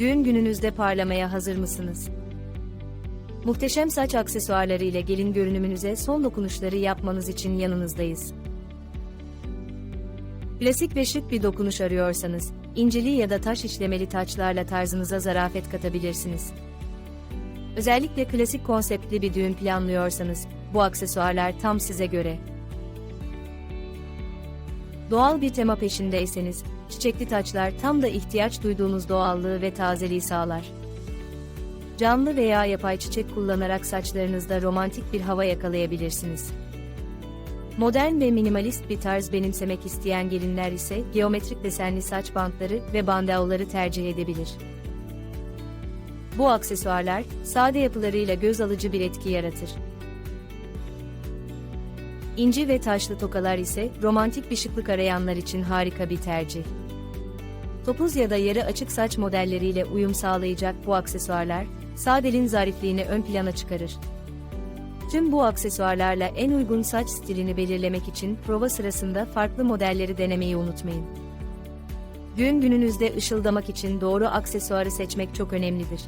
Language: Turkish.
Düğün gününüzde parlamaya hazır mısınız? Muhteşem saç aksesuarları ile gelin görünümünüze son dokunuşları yapmanız için yanınızdayız. Klasik ve şık bir dokunuş arıyorsanız, inceli ya da taş işlemeli taçlarla tarzınıza zarafet katabilirsiniz. Özellikle klasik konseptli bir düğün planlıyorsanız, bu aksesuarlar tam size göre. Doğal bir tema peşindeyseniz, çiçekli taçlar tam da ihtiyaç duyduğunuz doğallığı ve tazeliği sağlar. Canlı veya yapay çiçek kullanarak saçlarınızda romantik bir hava yakalayabilirsiniz. Modern ve minimalist bir tarz benimsemek isteyen gelinler ise geometrik desenli saç bantları ve bandeauları tercih edebilir. Bu aksesuarlar, sade yapılarıyla göz alıcı bir etki yaratır. İnci ve taşlı tokalar ise romantik bir şıklık arayanlar için harika bir tercih. Topuz ya da yarı açık saç modelleriyle uyum sağlayacak bu aksesuarlar, sadelin zarifliğini ön plana çıkarır. Tüm bu aksesuarlarla en uygun saç stilini belirlemek için prova sırasında farklı modelleri denemeyi unutmayın. Düğün gününüzde ışıldamak için doğru aksesuarı seçmek çok önemlidir.